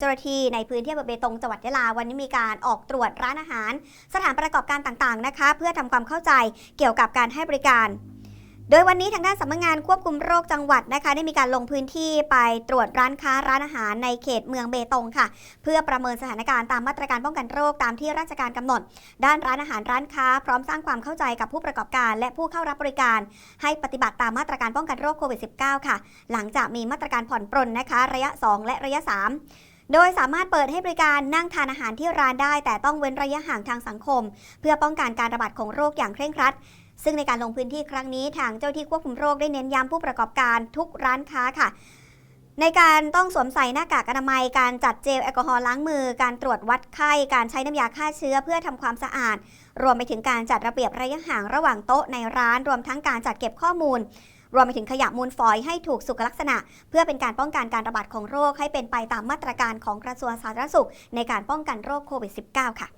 เจ้าหน้าที่ในพื้นที่อำเภอเบตงจังหวัดยะลาวันนี้มีการออกตรวจร้านอาหาร สถานประกอบการต่างๆนะคะ เพื่อทำความเข้าใจเกี่ยวกับการให้บริการ โดยวันนี้ทางด้านสำนักงานควบคุมโรคจังหวัดนะคะ ได้มีการลงพื้นที่ไปตรวจร้านค้าร้านอาหารในเขตเมืองเบตงค่ะ เพื่อประเมินสถานการณ์ตามมาตรการป้องกันโรคตามที่ราชการกำหนด ด้านร้านอาหารร้านค้า พร้อมสร้างความเข้าใจกับผู้ประกอบการ และผู้เข้ารับบริการ ให้ปฏิบัติตามมาตรการป้องกันโรคโควิด -19 ค่ะ หลังจากมีมาตรการผ่อนปรนนะคะ ระยะ 2 และระยะ 3 โดยสามารถเปิดให้บริการนั่งทานอาหารที่ร้านได้ แต่ต้องเว้นระยะห่างทางสังคม เพื่อป้องกันการระบาดของโรคอย่างเคร่งครัดซึ่งในการลงพื้นที่ครั้งนี้ทางเจ้าที่ควบคุมโรคได้เน้นย้ำผู้ประกอบการทุกร้านค้าค่ะ ในการต้องสวมใส่หน้ากากอนามัย การจัดเจลแอลกอฮอล์ล้างมือ การตรวจวัดไข้ การใช้น้ำยาฆ่าเชื้อเพื่อทำความสะอาด รวมไปถึงการจัดระเบียบระยะห่างระหว่างโต๊ะในร้าน รวมทั้งการจัดเก็บข้อมูล รวมไปถึงขยะมูลฝอยให้ถูกสุขลักษณะ เพื่อเป็นการป้องกันการระบาดของโรคให้เป็นไปตามมาตรการของกระทรวงสาธารณสุข ในการป้องกันโรคโควิด -19 ค่ะ